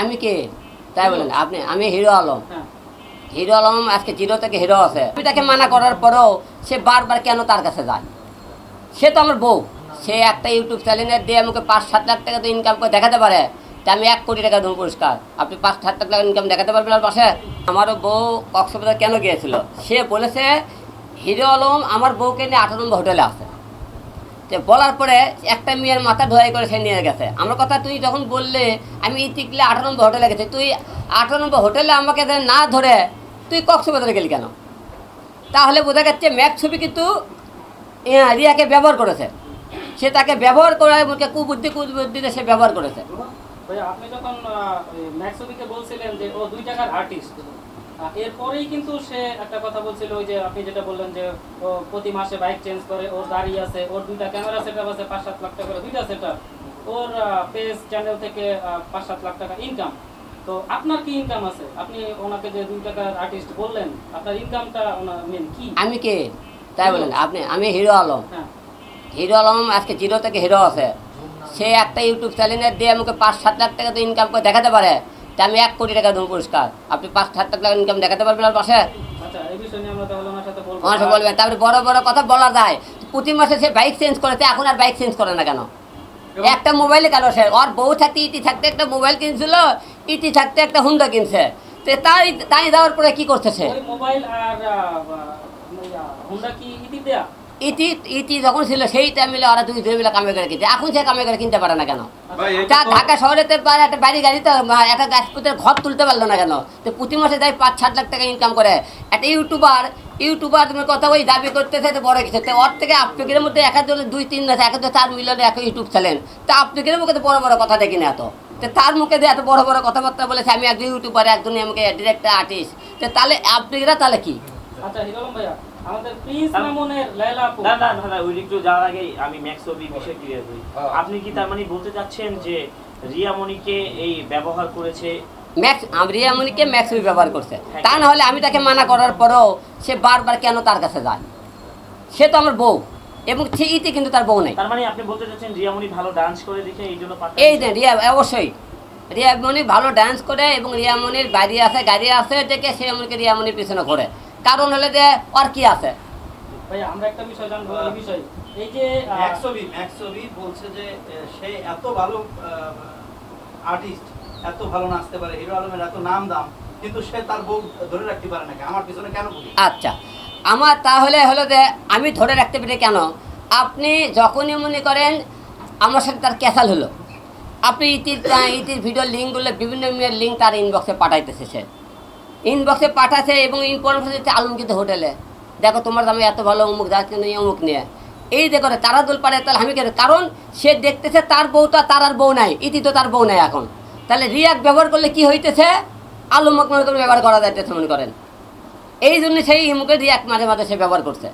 আমি কে? তাই বলেন আপনি আমি হিরো আলম। হ্যাঁ। হিরো আলম আজকে জিরো থেকে হিরো আছে। আমি তাকে মানা করার পরেও সে বারবার কেন তার কাছে যায়? সে তো আমার বউ। সে একটা ইউটিউব চ্যানেলে দিয়ে আমাকে পাঁচ সাত লাখ টাকা তো ইনকাম করে দেখাতে পারে। তা আমি এক কোটি টাকা দেবো পুরস্কার। আপনি পাঁচ সাত লাখ টাকা ইনকাম দেখাতে পারবেন আমার পাশে? আমারও বউ কক্সবাজার কেন গিয়েছিল? সে বলেছে হিরো আলম আমার বউকে নিয়ে আঠারো নম্বর হোটেলে আছে। তো বলার পরে একটা মেয়ের মাথা ধোয়াই করে সে নিয়ে গেছে। আমার কথা তুই যখন বললে, আমি ইতিকলে আঠারো নম্বর হোটেলে গেছি, তুই আঠারো নম্বর হোটেলে আমাকে না ধরে, তুই কক্সবাজারে গেলি কেন? তাহলে বোঝা যাচ্ছে ম্যাক ছবি কিন্তু রিয়াকে ব্যবহার করেছে। সে তাকে ব্যবহার করে মুখে কুবুদ্ধি, কুবুদ্ধিতে সে ব্যবহার করেছে। আপনি যখন বলছিলেন যে ও দুই টাকার আর্টিস্ট এরপরেই কিন্তু সে একটা কথা বলছিল ওই যে আপনি যেটা বললেন যে ও প্রতি মাসে বাইক চেঞ্জ করে ওর গাড়ি আছে ওর দুইটা ক্যামেরা সেটআপ আছে পাঁচ সাত লাখ টাকা করে দুইটা সেটআপ ওর পেজ চ্যানেল থেকে পাঁচ সাত লাখ টাকা ইনকাম তো আপনার কি ইনকাম আছে? আপনি ওনাকে যে দুই টাকার আর্টিস্ট বললেন আপনার ইনকামটা ওনার মেন কি? আমি কে? তাই বলেন আপনি আমি হিরো আলম হ্যাঁ। হিরো আলম আজকে জিরো থেকে হিরো আছে। সে একটা ইউটিউব চ্যানেলে দিয়ে আমাকে পাঁচ সাত লাখ টাকা তো ইনকাম করে দেখাতে পারে। আমি এক কোটি টাকা দেবো পুরস্কার। আপনি পাঁচ সাত লাখ টাকা ইনকাম দেখাতে পারবেন আর পাশে? আচ্ছা আমরা সাথে বলব। আমার সাথে বলবেন। তারপরে বড় বড় কথা বলা যায়। প্রতি মাসে সে বাইক চেঞ্জ করেছে এখন আর বাইক চেঞ্জ করে না কেন? একটা মোবাইলে কেন সে? ওর বউ থাকতে ইটি থাকতে একটা মোবাইল কিনছিল ইটি থাকতে একটা হুন্ডা কিনছে। তো তাই তাই দেওয়ার পরে কি করতেছে? মোবাইল আর হুন্ডা কি ইতি দেয়া ইতি ইতি যখন ছিল সেই টাইমে ওরা দুই দুই মিলে কামে করে কিনছে এখন সে কামে করে কিনতে পারে না কেন? ভাই তা তো- ঢাকা শহরেতে একটা বাড়ি গাড়িতে মা- একটা গাছপুতের ঘর তুলতে পারল না কেন? তো প্রতি মাসে যাই পাঁচ সাত লাখ টাকা ইনকাম করে। একটা ইউটিউবার ইউটিউবার তুমি কথা ওই দাবি করতেছে তো বড় কিছু। তো ওর থেকে আপনাদের মধ্যে এক একজন দুই তিন এক হাজার চার মিলিয়নের এক ইউটিউব চ্যানেল তা আপনাদের মুখে তো বড় বড় কথা দেখি না এত। তো তার মুখে দিয়ে এত বড় বড় কথাবার্তা বলেছে আমি একজন ইউটিউবার একজন আমাকে ডিরেক্টর আর্টিস্ট তো তাহলে আপনারা তাহলে কি? আচ্ছা ভাইয়া আমাদের প্রিন্স মামুনের লাইলা আপু না না না না ওই একটু যাওয়ার আগে আমি ম্যাক্স বিষয় ক্লিয়ার করি। হ্যাঁ। আপনি কি তার মানে বলতে চাচ্ছেন যে রিয়া মনিকে এই ব্যবহার করেছে? ম্যাক্স রিয়ামণিকে ম্যাক্স ব্যবহার করছে। তা না হলে আমি তাকে মানা করার পরেও সে বারবার কেন তার কাছে যায়? সে তো আমার বউ এবং সে ইতি কিন্তু তার বউ নেই। তার মানে আপনি বলতে চাচ্ছেন রিয়া মনি ভালো ডান্স করে দেখে এই জন্য এই যে রিয়া অবশ্যই। রিয়ামণি ভালো ডান্স করে এবং রিয়ামণির বাড়ি আছে গাড়ি আছে দেখে সে এমনকি রিয়ামণির পিছনে করে কারণ হলে যে ওর কি আছে? ভাইয়া আমরা একটা বিষয় জানব এই বিষয়। এই যে আহ, ম্যাক্সবি ম্যাক্সবি বলছে যে সে এত ভালো আর্টিস্ট এত ভালো নাচতে পারে হিরো আলমের এত নাম দাম কিন্তু সে তার বউ ধরে রাখতে পারে না আমার পিছনে কেন আচ্ছা আমার তাহলে হলো যে আমি ধরে রাখতে পারি কেন? আপনি যখনই মনে করেন আমার সাথে তার ক্যাসাল হলো আপনি ইতির ইতির ভিডিও লিঙ্কগুলো বিভিন্ন লিঙ্ক তার ইনবক্সে পাঠাইতেছে সে। ইনবক্সে পাঠাচ্ছে এবং ইনফরমেশন দিচ্ছে আলমকিত হোটেলে দেখো তোমার দামে এত ভালো অমুক যাচ্ছে না অমুক নিয়ে। এই দেখো তারা দোল পারে তাহলে আমি কেন? কারণ সে দেখতেছে তার বউটা তার আর বউ নাই, ইতি তো তার বউ নাই এখন। তাহলে রিয়াক ব্যবহার করলে কি হইতেছে? আলমক মনে করে ব্যবহার করা যাইতেছে, মনে করেন। এই জন্য সেই ইমুকে রিয়াক মাঝে মাঝে সে ব্যবহার করছে।